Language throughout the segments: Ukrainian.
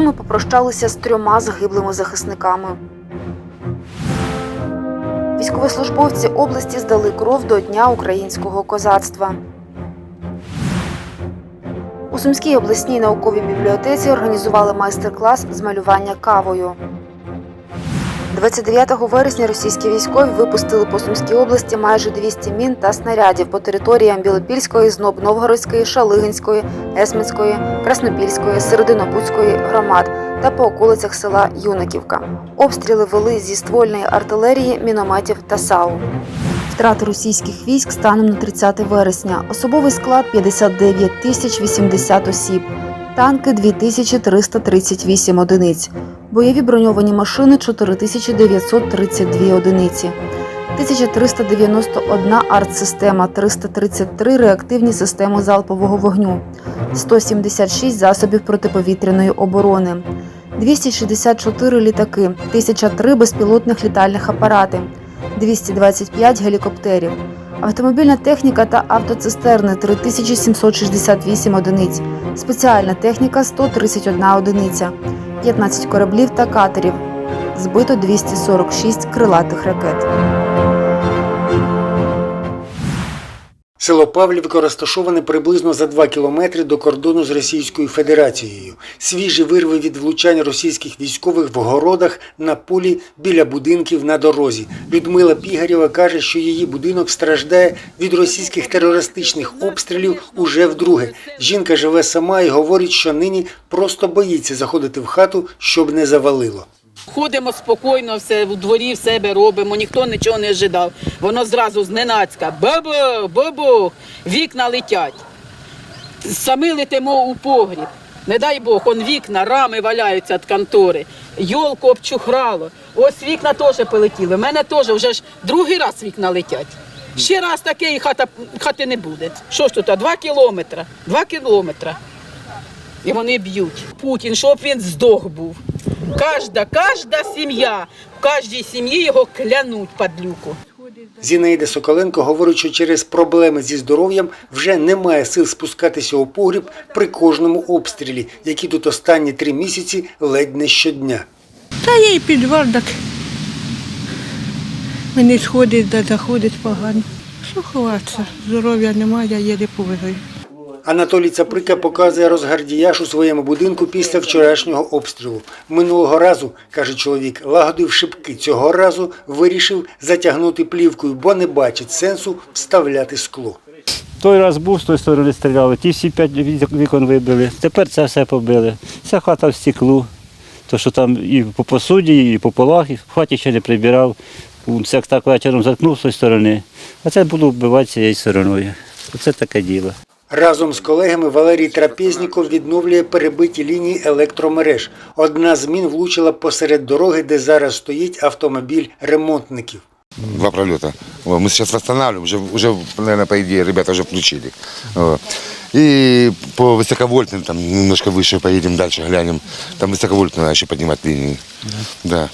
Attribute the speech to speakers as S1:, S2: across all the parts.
S1: Суми попрощалися з трьома загиблими захисниками. Військовослужбовці області здали кров до Дня українського козацтва. У Сумській обласній науковій бібліотеці організували майстер-клас з малювання кавою. 29 вересня російські військові випустили по Сумській області майже 200 мін та снарядів по територіям Білопільської, Зноб Новгородської, Шалигинської, Есминської, Краснопільської, Серединобудської громад та по околицях села Юнаківка. Обстріли вели зі ствольної артилерії, мінометів та САУ. Втрати російських військ станом на 30 вересня. Особовий склад 59 тисяч 80 осіб, танки 2338 одиниць, бойові броньовані машини 4932 одиниці, 1391 артсистема, 333 реактивні системи залпового вогню, 176 засобів протиповітряної оборони, 264 літаки, 1003 безпілотних літальних апарати, 225 гелікоптерів, автомобільна техніка та автоцистерни 3768 одиниць, спеціальна техніка 131 одиниця, 15 кораблів та катерів. Збито 246 крилатих ракет.
S2: Село Павлівка розташоване приблизно за 2 кілометри до кордону з Російською Федерацією. Свіжі вирви від влучань російських військових в городах на полі біля будинків на дорозі. Людмила Пігарєва каже, що її будинок страждає від російських терористичних обстрілів уже вдруге. Жінка живе сама і говорить, що нині просто боїться заходити в хату, щоб не завалило.
S3: Ходимо спокійно, все в дворі в себе робимо, ніхто нічого не ожидав. Воно зразу зненацька. Бабу, бабу, вікна летять. Самі летимо у погріб. Не дай Бог, он вікна, рами валяються від контори. Йолку обчухрало. Ось вікна теж полетіли. У мене теж вже ж другий раз вікна летять. Ще раз таке і хата, хати не буде. Що ж тут, два кілометри? Два кілометри. І вони б'ють. Путін, щоб він здох був. Кожна, кожна сім'я, в кожній сім'ї його клянуть падлюку.
S2: Зінаїда Соколенко говорить, що через проблеми зі здоров'ям вже немає сил спускатися у погріб при кожному обстрілі, які тут останні три місяці ледь не щодня.
S4: Та є і підвал, так мені сходить, да заходить погано. Що ховатися? Здоров'я немає, я єлі повигаю.
S2: Анатолій Цаприка показує розгардіяж у своєму будинку після вчорашнього обстрілу. Минулого разу, каже чоловік, лагодив шибки. Цього разу вирішив затягнути плівкою, бо не бачить сенсу вставляти скло.
S5: Той раз був з тої сторони стріляли, ті всі п'ять вікон вибили. Тепер це все побили. Вся хата в стеклу. То, що там і по посуді, і по полах, і в хаті ще не прибирав. Це так вечором заткнув з тої сторони, а це буду вбивати цією стороною. Оце таке діло.
S2: Разом з колегами Валерій Трапезніков відновлює перебиті лінії електромереж. Одна з мін влучила посеред дороги, де зараз стоїть автомобіль ремонтників.
S6: Два пролета. Вот, Мы сейчас восстанавливаем, уже, уже, наверное, по идее, ребята уже включили. Вот. И по высоковольтным, там немножко выше поедем дальше, глянем. Там высоковольтно надо еще поднимать линии. Да.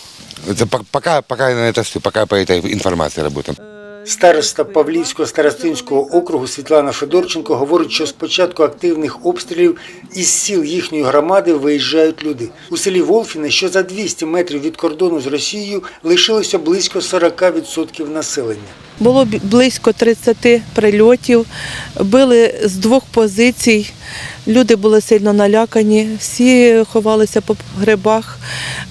S6: Это по- пока, пока на это все, пока по этой информации работаем.
S2: Староста Павлівського старостинського округу Світлана Федорченко говорить, що з початку активних обстрілів із сіл їхньої громади виїжджають люди. У селі Волфіне, що за 200 метрів від кордону з Росією, лишилося близько 40% населення.
S7: Було близько 30 прильотів, били з двох позицій. Люди були сильно налякані, всі ховалися по грибах.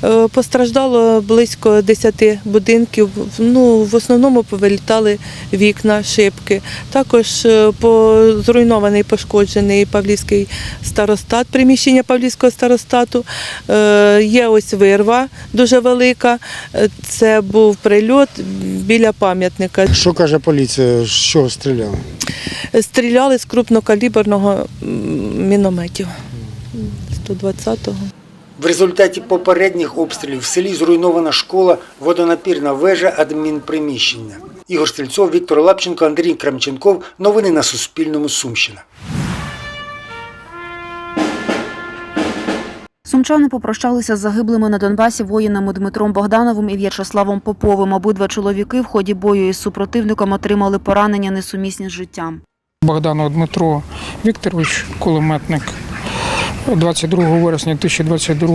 S7: Е, Постраждало близько 10 будинків. Ну, в основному повилітали вікна, шибки. Також е, зруйнований пошкоджений Павлівський старостат, приміщення Павлівського старостату. Е, Є ось вирва дуже велика. Це був прильот біля пам'ятника.
S8: Що каже поліція? Що стріляли?
S7: Стріляли з крупнокаліберного мінометів 120-го.
S2: В результаті попередніх обстрілів в селі зруйнована школа, водонапірна вежа, адмінприміщення. Ігор Стрільцов, Віктор Лапченко, Андрій Крамченков. Новини на Суспільному. Сумщина.
S1: Сумчани попрощалися з загиблими на Донбасі воїнами Дмитром Богдановим і В'ячеславом Поповим. Обидва чоловіки в ході бою із супротивником отримали поранення несумісні з життям.
S9: Богданов Дмитро Вікторович, кулеметник, 22 вересня 2022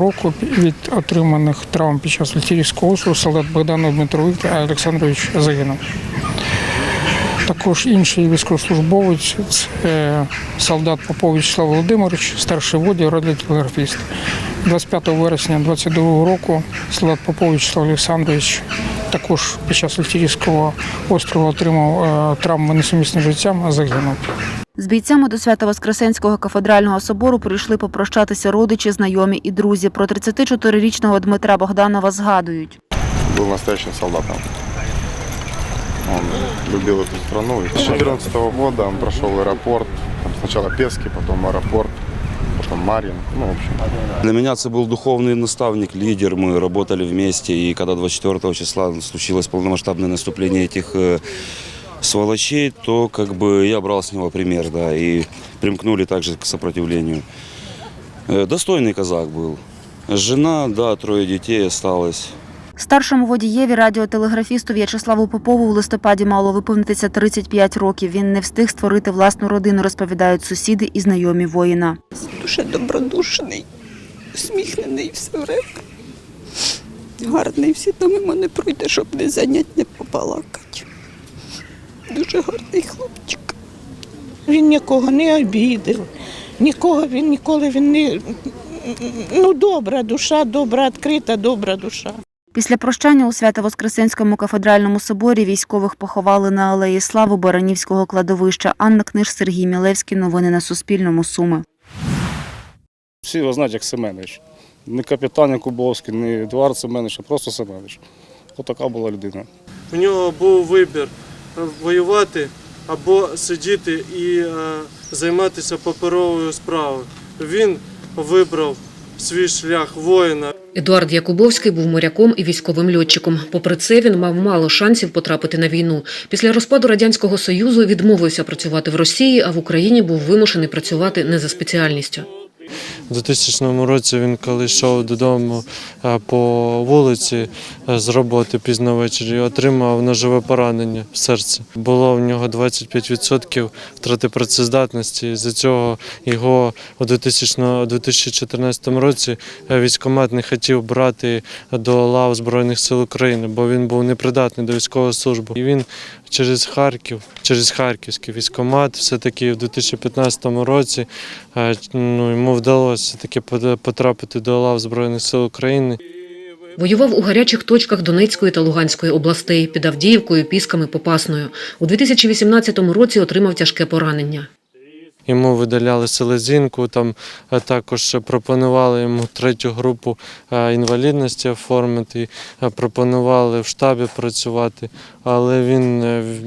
S9: року від отриманих травм під час літірівського острова солдат Богданов Дмитро Віктор Олександрович загинув. Також інший військовослужбовець це солдат Попов Вячеслав Володимирович, старший водій, радіотелеграфіст. 25 вересня 2022 року солдат Попов Вячеслав Олександрович також під час Літірівського острова отримав е, травми несумісні життям, а загинув.
S1: З бійцями до Свято-Воскресенського кафедрального собору прийшли попрощатися родичі, знайомі і друзі. Про 34-річного Дмитра Богданова згадують.
S10: был настоящим солдатом. Он любил эту страну. И С 2014 года он прошел аэропорт. Там сначала Пески, потом аэропорт, потом Марин. Ну, в общем,
S11: Для меня это был духовный наставник, лидер. Мы работали вместе. И когда 24 числа случилось полномасштабное наступление этих э, сволочей, то как бы я брал с него пример, да, и примкнули также к сопротивлению. Э, достойный казак был. Жена, да, трое детей осталось.
S1: Старшому водієві радіотелеграфісту В'ячеславу Попову в листопаді мало виповнитися 35 років. Він не встиг створити власну родину, розповідають сусіди і знайомі воїна.
S12: дуже добродушний, усміхнений все время. Гарний всі там мимо не пройде, щоб не зайнять, не побалакати. Дуже гарний хлопчик.
S4: Він нікого не обідав, нікого він ніколи він не. Ну, добра душа, добра, відкрита, добра душа.
S1: Після прощання у Свято-Воскресенському кафедральному соборі військових поховали на алеї Слави Баранівського кладовища. Анна Книж, Сергій Мілевський. Новини на Суспільному. Суми.
S9: Всі його знають як Семенович. Не капітан Якубовський, не Едуард Семенович, а просто Семенович. Отака була людина.
S13: У нього був вибір воювати або сидіти і е, займатися паперовою справою. Він вибрав свій шлях воїна.
S14: Едуард Якубовський був моряком і військовим льотчиком. Попри це, він мав мало шансів потрапити на війну. Після розпаду радянського союзу відмовився працювати в Росії, а в Україні був вимушений працювати не за спеціальністю.
S13: У 2000 році він коли йшов додому е, по вулиці е, з роботи пізно ввечері, отримав ножове поранення в серці. Було в нього 25% втрати працездатності. З цього його у 2014 році е, військкомат не хотів брати до лав Збройних сил України, бо він був непридатний до військової служби. І він через Харків, через Харківський військомат, все-таки в 2015 році е, ну, йому вдалося все-таки потрапити до лав Збройних сил України.
S14: Воював у гарячих точках Донецької та Луганської областей під Авдіївкою, Пісками, Попасною. У 2018 році отримав тяжке поранення.
S13: Йому видаляли селезінку, там е, також пропонували йому третю групу е, інвалідності оформити, е, пропонували в штабі працювати, але він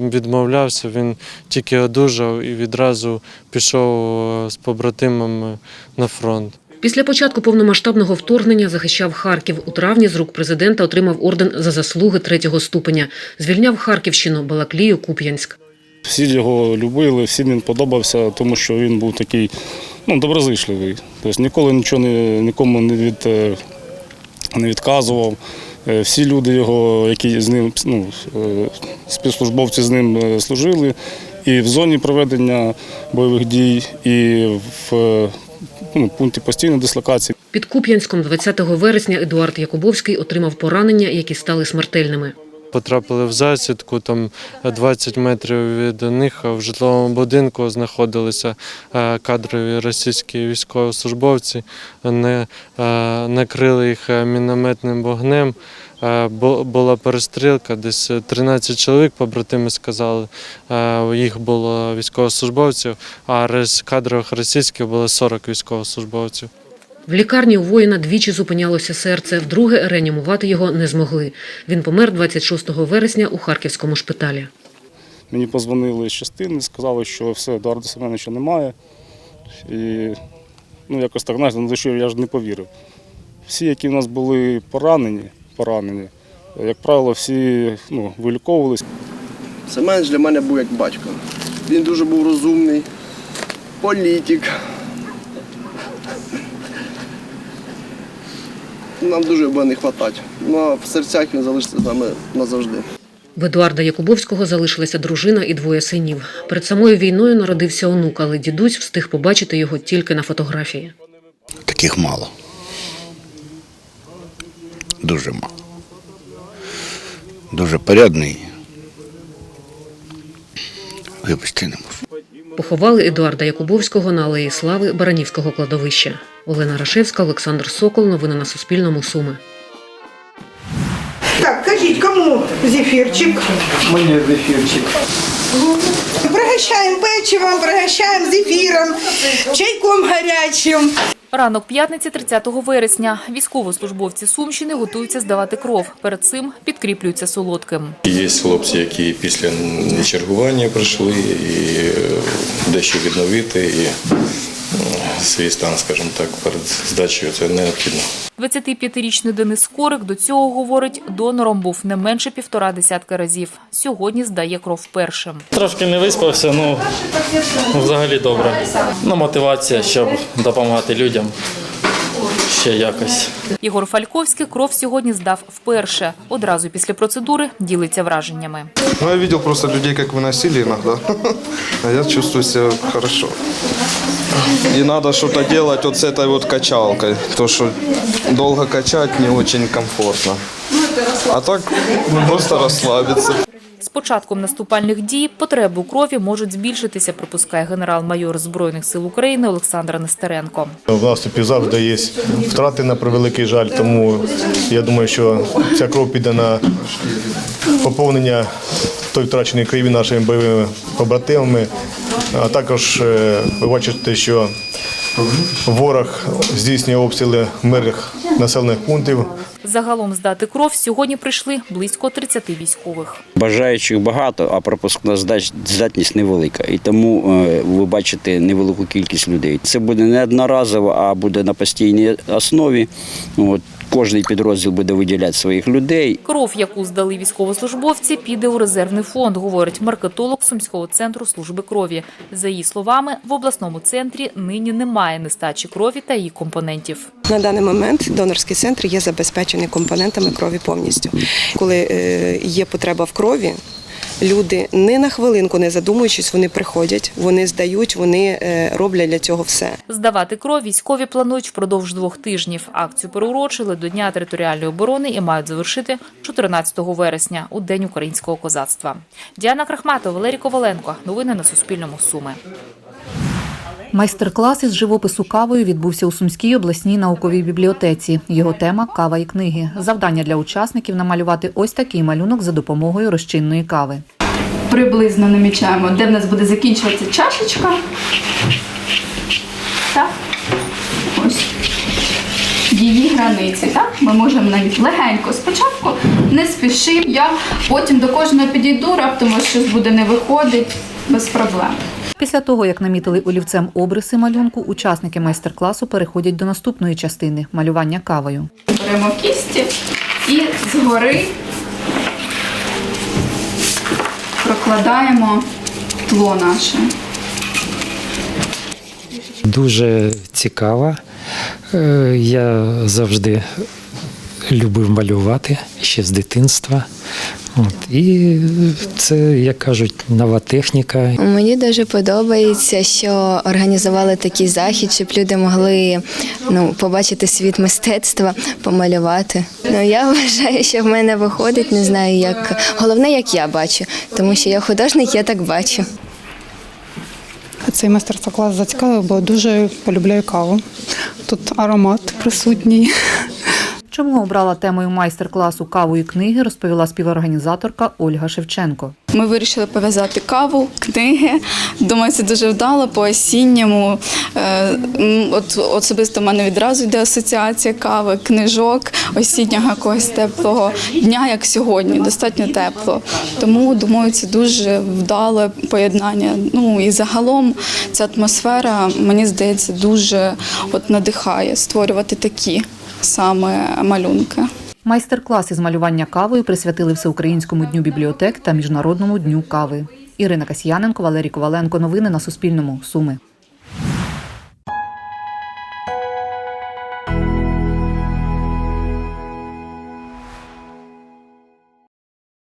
S13: відмовлявся, він тільки одужав і відразу пішов з побратимами на фронт.
S14: Після початку повномасштабного вторгнення захищав Харків. У травні з рук президента отримав орден за заслуги третього ступеня. Звільняв Харківщину, Балаклію, Куп'янськ.
S9: Всі його любили, всім він подобався, тому що він був такий ну, доброзичливий. Тобто ніколи нічого не, нікому не, від, е, не відказував. Е, Всі люди його, які з ним, ну, е, співслужбовці з ним служили, і в зоні проведення бойових дій, і в ну, пункті постійної дислокації.
S14: Під Куп'янськом 20 вересня Едуард Якубовський отримав поранення, які стали смертельними.
S13: Потрапили в засідку, там 20 метрів від них в житловому будинку знаходилися е, кадрові російські військовослужбовці. Вони е, накрили їх е, мінометним вогнем. Е, Була перестрілка, десь 13 чоловік, побратими сказали. Е, Їх було військовослужбовців, а рос- кадрових російських було 40 військовослужбовців.
S14: В лікарні у воїна двічі зупинялося серце, вдруге реанімувати його не змогли. Він помер 26 вересня у Харківському шпиталі.
S9: Мені позвонили з частини, сказали, що все, Едуарда Семеновича немає. І ну, якось так, знаєте, на душі я ж не повірив. Всі, які в нас були поранені, поранені, як правило, всі ну, виліковувались.
S12: Семенович для мене був як батько. Він дуже був розумний, політик. Нам дуже буде не вистачати. Ну а в серцях він залишиться з нами назавжди.
S14: В Едуарда Якубовського залишилася дружина і двоє синів. Перед самою війною народився онук, але дідусь встиг побачити його тільки на фотографії.
S15: Таких мало. Дуже мало. Дуже порядний. Вибачте, не можу.
S14: Поховали Едуарда Якубовського на алеї Слави Баранівського кладовища. Олена Рашевська, Олександр Сокол. Новини на Суспільному. Суми.
S12: Так, кажіть, кому зефірчик?
S16: Мені зефірчик.
S12: Пригощаємо печивом, пригощаємо зефіром, чайком гарячим.
S17: Ранок п'ятниці 30 вересня. Військовослужбовці Сумщини готуються здавати кров. Перед цим підкріплюються солодким.
S9: Є хлопці, які після чергування прийшли і е, дещо відновити і свій стан, скажімо так, перед здачею це необхідно.
S17: 25-річний Денис Корик до цього говорить, донором був не менше півтора десятка разів. Сьогодні здає кров першим.
S18: Трошки не виспався, ну взагалі добре. Ну, мотивація, щоб допомагати людям ще якось.
S17: Ігор Фальковський кров сьогодні здав вперше. Одразу після процедури ділиться враженнями.
S19: Ну, я видел просто людей, как выносили иногда. А я чувствую себя хорошо.
S20: И надо что-то делать вот с этой вот качалкой. То, что долго качать не очень комфортно. А так просто расслабиться.
S17: З початком наступальних дій потреби у крові можуть збільшитися, припускає генерал-майор Збройних сил України Олександр Нестеренко.
S21: В наступі завжди є втрати на превеликий жаль, тому я думаю, що ця кров піде на поповнення той втраченої крові нашими бойовими побратимами. А також е, ви бачите, що ворог здійснює обстріли мирних населених пунктів.
S17: Загалом здати кров сьогодні прийшли близько 30 військових.
S5: Бажаючих багато, а пропускна здач- здатність невелика. І тому е, ви бачите невелику кількість людей. Це буде не одноразово, а буде на постійній основі. От, кожний підрозділ буде виділяти своїх людей.
S17: Кров, яку здали військовослужбовці, піде у резервний фонд, говорить маркетолог Сумського центру служби крові. За її словами, в обласному центрі нині немає нестачі крові та її компонентів.
S22: На даний момент донорський центр є забезпечений компонентами крові повністю. Коли е, є потреба в крові, люди не на хвилинку не задумуючись, вони приходять, вони здають, вони е, роблять для цього все.
S17: Здавати кров військові планують впродовж двох тижнів. Акцію переурочили до Дня територіальної оборони і мають завершити 14 вересня у День українського козацтва. Діана Крахматова, Валерій Коваленко. Новини на Суспільному. Суми.
S23: Майстер-клас із живопису кавою відбувся у Сумській обласній науковій бібліотеці. Його тема кава і книги. Завдання для учасників намалювати ось такий малюнок за допомогою розчинної кави.
S24: приблизно намічаємо, де в нас буде закінчуватися чашечка. Так. Ось. Її границі, так? Ми можемо навіть легенько спочатку, не спішимо. Я потім до кожного підійду, раптом ось щось буде не виходить, без проблем.
S23: Після того, як намітили олівцем обриси малюнку, учасники майстер-класу переходять до наступної частини малювання кавою.
S24: Беремо кісті і згори прокладаємо тло наше.
S25: Дуже цікава. Е, Я завжди любив малювати ще з дитинства. От. І це, як кажуть, нова техніка.
S26: Мені дуже подобається, що організували такий захід, щоб люди могли ну, побачити світ мистецтва, помалювати. Ну я вважаю, що в мене виходить, не знаю, як головне, як я бачу, тому що я художник, я так бачу.
S27: Цей майстер-клас зацікавив, бо дуже полюбляю каву. Тут аромат присутній.
S23: Чому обрала темою майстер-класу каву і книги, розповіла співорганізаторка Ольга Шевченко.
S24: Ми вирішили пов'язати каву, книги. Думаю, це дуже вдало по осінньому. Е, От особисто в мене відразу йде асоціація кави, книжок, осіннього якогось теплого дня, як сьогодні, достатньо тепло. Тому думаю, це дуже вдале поєднання. Ну і загалом ця атмосфера, мені здається, дуже от надихає створювати такі саме малюнки.
S23: Майстер-клас із малювання кавою присвятили Всеукраїнському дню бібліотек та Міжнародному дню кави. Ірина Касьяненко, Валерій Коваленко. Новини на Суспільному. Суми.